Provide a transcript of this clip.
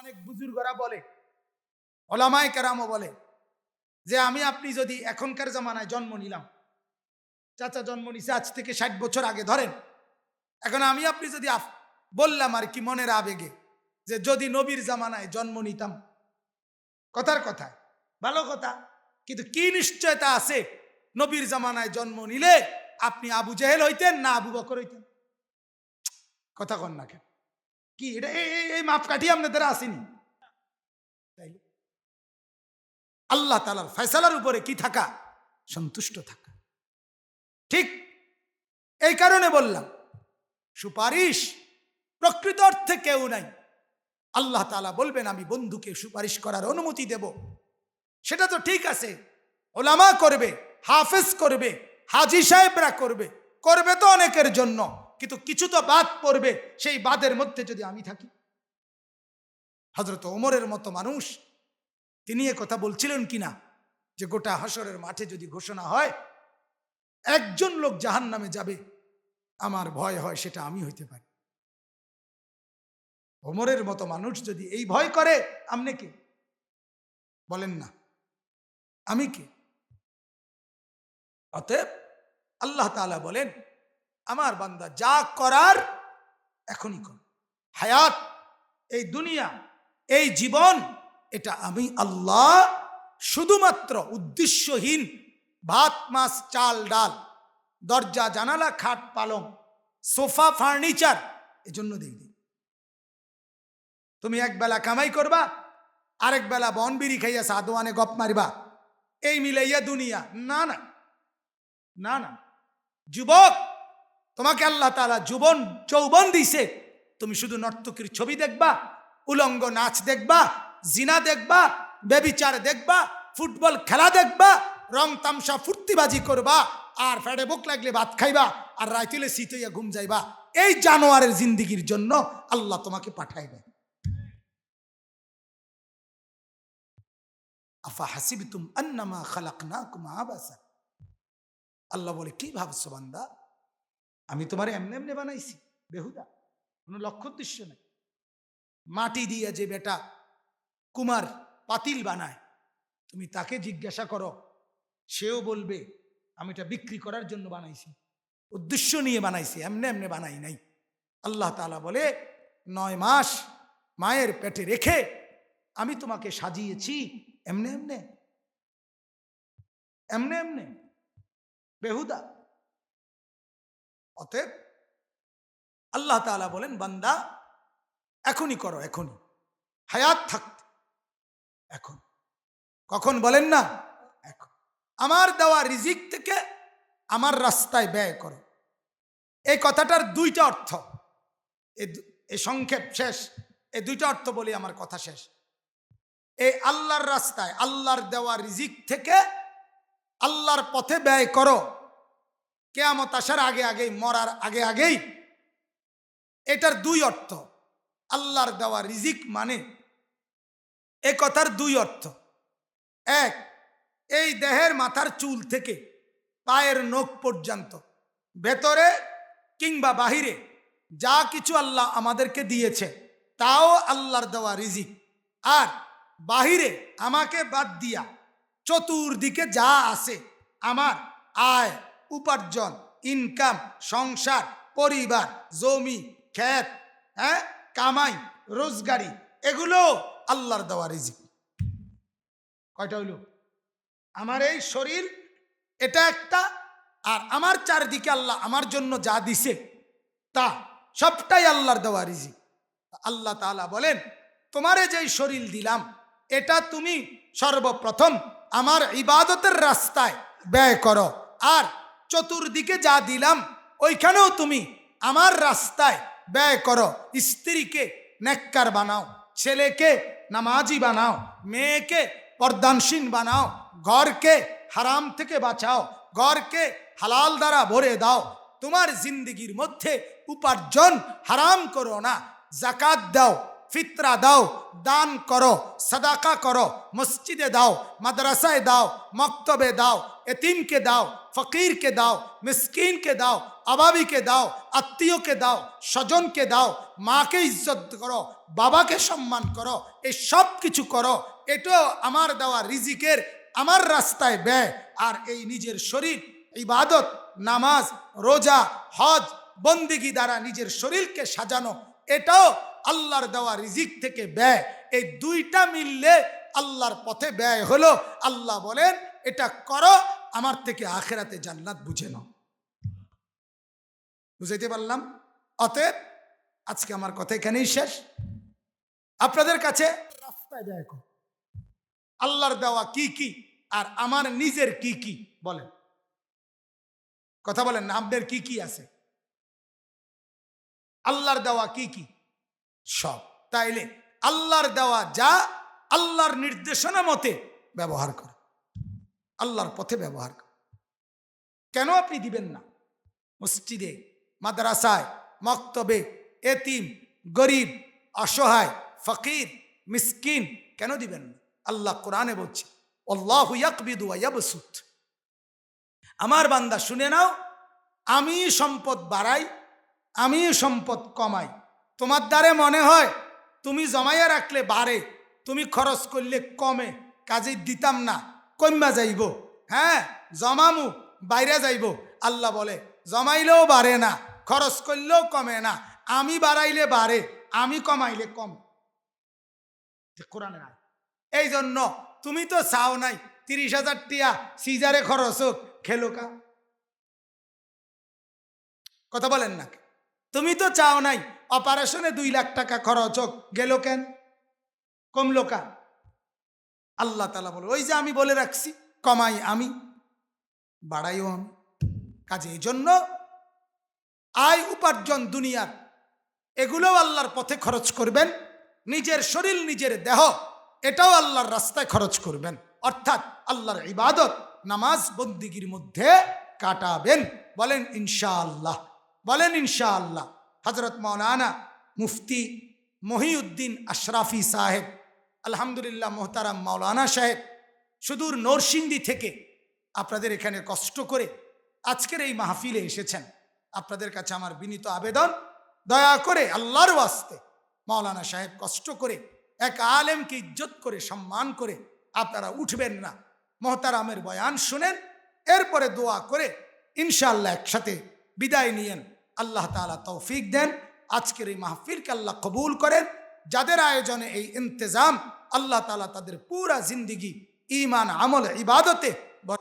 অনেক বুজুর্গরা বলে, ওলামায় কেরামও বলে যে, আমি আপনি যদি এখনকার জামানায় জন্ম নিলাম, চাচা জন্ম নিছে আজ থেকে ষাট বছর আগে, ধরেন, এখন আমি আপনি যদি বললাম আর কি মনের আবেগে যে, যদি নবীর জামানায় জন্ম নিতাম। কথার কথা, ভালো কথা, কিন্তু কি নিশ্চয়তা আছে নবীর জামানায় জন্ম নিলে আপনি আবু জেহেল হইতেন না আবু বকর হইতেন? কথা কন না কেন? কি? এটা এই মাপকাঠি আপনাদের আসেনি। আল্লাহ তালার ফয়সালার উপরে কি থাকা? সন্তুষ্ট থাকা। ঠিক এই কারণে বললাম, সুপারিশ প্রকৃত অর্থে কেউ নাই। আল্লাহ তালা বলবেন, আমি বন্ধুকে সুপারিশ করার অনুমতি দেব। সেটা তো ঠিক আছে। ওলামা করবে, হাফেজ করবে, হাজি সাহেবরা করবে করবে তো অনেকের জন্য। কিন্তু কিছু তো বাদ পড়বে, সেই বাদের মধ্যে যদি আমি থাকি। হজরত ওমরের মতো মানুষ, তিনি এ কথা বলছিলেন কিনা? যে গোটা হাসরের মাঠে যদি ঘোষণা হয়, একজন লোক জাহান নামে যাবে, আমার ভয় হয় সেটা আমি হইতে পারি। ওমরের মতো মানুষ যদি এই ভয় করে, আপনি কে? বলেন না। আমি কে? অতএব আল্লাহ তাআলা বলেন আমার বান্দা যা করার এখনই কর। হায়াত, এই দুনিয়া, এই জীবন, এটা আমি আল্লাহ শুধুমাত্র উদ্দেশ্যহীন ভাত, মাছ, চাল, ডাল, দরজা, জানালা, খাট, পালং, সোফা, ফার্নিচার, এজন্য দিই দিই। তুমি এক বেলা কামাই করবা, আরেক বেলা বন বিড়ি খাইয়া সাদোয়ানে গপ মারিবা। এই মিলাইয়া দুনিয়া। না না না। যুবক তোমাকে আল্লাহ তালা যুবন, যৌবন দিছে। তুমি শুধু নর্তকীর ছবি দেখবা, উলঙ্গ নাচ দেখবা, জিনা দেখবা বেবিচার দেখবা, ফুটবল খেলা দেখবা, রং তামসা ফুর্তিবাজি করবা, আর ফেডে বুক লাগলে ভাত খাইবা, আর রাইতিলে শীত হইয়া ঘুম যাইবা। এই জানোয়ারের জিন্দিগির জন্য আল্লাহ তোমাকে পাঠাইবে আফা হাসিবতুম আন্নামা খালাকনাকুম আবাসা। আল্লাহ বলে, কি ভাবছ বান্দা? আমি তোমার এমনি এমনি বানাইছি, বেহুদা, কোনো লক্ষ্য উদ্দেশ্য নেই। মাটি দিয়ে যে বেটা কুমার পাতিল বানায়, তুমি তাকে জিজ্ঞাসা করো, সেও বলবে, আমি এটা বিক্রি করার জন্য বানাইছি, উদ্দেশ্য নিয়ে বানাইছি, এমনি এমনি বানাই নাই। আল্লাহ তাআলা বলে, নয় মাস মায়ের পেটে রেখে আমি তোমাকে সাজিয়েছি, এমনে এমনে এমনে এমনে, বেহুদা। অতএব আল্লাহ তাআলা বলেন, বান্দা, এখনই করো, এখনই। হায়াত থাকতে। এখন। কখন বলেন না? এখন। আমার দেওয়া রিজিক থেকে আমার রাস্তায় ব্যয় করো। এই কথাটার দুইটা অর্থ। এ এ সংক্ষেপ শেষ। এই দুইটা অর্থ বলি আমার কথা শেষ। এই আল্লাহর রাস্তায়, আল্লাহর দেওয়া রিজিক থেকে আল্লাহর পথে ব্যয় করো। কেয়ামত আসার আগে আগেই, মরার আগে আগেই এটার দুই অর্থ। আল্লাহর দেওয়া রিজিক মানে এ কথার দুই অর্থ। এক, এই দেহের মাথার চুল থেকে পায়ের নখ পর্যন্ত, ভেতরে কিংবা বাহিরে যা কিছু আল্লাহ আমাদেরকে দিয়েছে, তাও আল্লাহর দেওয়া রিজিক। আর বাহিরে আমাকে বাদ দিয়া চতুর্দিকে যা আছে, আমার আয় উপার্জন ইনকাম সংসার, পরিবার, জমি, ক্ষেত হ্যাঁ? কামাই, রোজগারি, এগুলো আল্লাহর দেওয়া রিজিক। কয়টা হইল? আমার এই শরীর এটা একটা, আর আমার চারদিকে আল্লাহ আমার জন্য যা দিছে, তা সবটাই আল্লাহর দেওয়া রিজিক। আল্লাহ তাআলা বলেন, তোমারে যেই শরীর দিলাম, এটা তুমি সর্বপ্রথম আমার ইবাদতের রাস্তায় ব্যয় করো, আর চতুর্দিকে যা দিলাম, ওইখানেও তুমি আমার রাস্তায় ব্যয় করো। স্ত্রীকে নেককার বানাও, ছেলেকে নামাজি বানাও, মেয়েকে পর্দানসীন বানাও, ঘরকে হারাম থেকে বাঁচাও, ঘরকে হালাল দ্বারা ভরে দাও। তোমার জিন্দিগির মধ্যে উপার্জন হারাম করো না। জাকাত দাও, ফিতরা দাও, দান করো, সাদাকা করো, মসজিদে দাও, মাদ্রাসায় দাও, মক্তবে দাও, এতিমকে দাও ফকিরকে দাও মিসকিনকে দাও অভাবীকে দাও আত্মীয়কে দাও স্বজনকে দাও, মাকে ইজ্জত করো, বাবাকে সম্মান করো, এই সব কিছু করো, এটাও আমার দেওয়া রিজিকের আমার রাস্তায় ব্যয়। আর এই নিজের শরীর, ইবাদত, নামাজ, রোজা, হজ, বন্দিগি দ্বারা নিজের শরীরকে সাজানো, এটাও আল্লাহর দেওয়া রিজিক থেকে ব্যয়। এই দুইটা মিললে আল্লাহর পথে ব্যয় হলো। আল্লাহ বলেন, এটা করো আমার থেকে আখেরাতে জান্নাত বুঝে নাও। বুঝাইতে পারলাম? অতএব আজকে আমার কথা এখানেই শেষ। আপনাদের কাছে রাস্তায় করো। আল্লাহর দেওয়া কি কি আর আমার নিজের কি কি বলেন। কথা বলেন না, আপনার কি কি আছে? আল্লাহর দেওয়া কি কি? সব। তাইলে আল্লাহর দেওয়া যা আল্লাহর নির্দেশনা মতে ব্যবহার কর। আল্লাহর পথে ব্যবহার কেন আপনি দিবেন না? মসজিদে, মাদ্রাসায়, মক্তবে, এতিম, গরিব, অসহায়, ফকির, মিসকিন কেন দিবেন না? আল্লাহ কোরআনে বলছে আমার বান্দা, শুনে নাও, আমি সম্পদ বাড়াই, আমি সম্পদ কমাই। তোমার দ্বারে মনে হয়, তুমি জমাইয়া রাখলে বাড়ে, তুমি খরচ করলে কমে, কাজে দিতাম না। কমা যাইব হ্যাঁ? জমামু, বাইরে যাইব। আল্লাহ বলে, জমাইলেও বাড়ে না, খরচ করলেও কমে না। আমি বাড়াইলে বাড়ে, আমি কমাইলে কম। কোরআনে এই জন্য তুমি তো চাও নাই, তিরিশ হাজার টিয়া সিজারে খরচ হোক, খেলো কা? কথা বলেন না তুমি তো চাও নাই, অপারেশনে দুই লাখ টাকা খরচ হোক, গেল কেন? কমলো কা? আল্লাহ তালা বলে, ওই যে আমি বলে রাখছি, কমাই আমি, বাড়াইও আমি। কাজে এই জন্য আয়, উপার্জন দুনিয়ার এগুলোও আল্লাহর পথে খরচ করবেন। নিজের শরীর, নিজের দেহ, এটাও আল্লাহর রাস্তায় খরচ করবেন। অর্থাৎ আল্লাহর ইবাদত নামাজ বন্দিগির মধ্যে কাটাবেন। বলেন, ইনশাআল্লাহ। বলেন, ইনশাআল্লাহ। হজরত মৌলানা মুফতি মহিউদ্দিন আশরাফি সাহেব আলহামদুলিল্লাহ, মোহতারাম মাওলানা সাহেব, সুদূর নরসিংদী থেকে আপনাদের এখানে কষ্ট করে আজকের এই মাহফিলে এসেছেন। আপনাদের কাছে আমার বিনীত আবেদন, দয়া করে আল্লাহর ওয়াস্তে মাওলানা সাহেব কষ্ট করে, এক আলেমকে ইজ্জত করে, সম্মান করে আপনারা উঠবেন না। মোহতারামের বয়ান শুনেন, এরপরে দোয়া করে ইনশাআল্লাহ একসাথে বিদায় নিয়েন। আল্লাহ তালা তৌফিক দেন। আজকের এই মাহফিলকে আল্লাহ কবুল করেন। যাদের আয়োজনে এই ইন্তজাম আল্লাহ তালা তাদের পুরা জিন্দিগি ইমান আমল ইবাদতে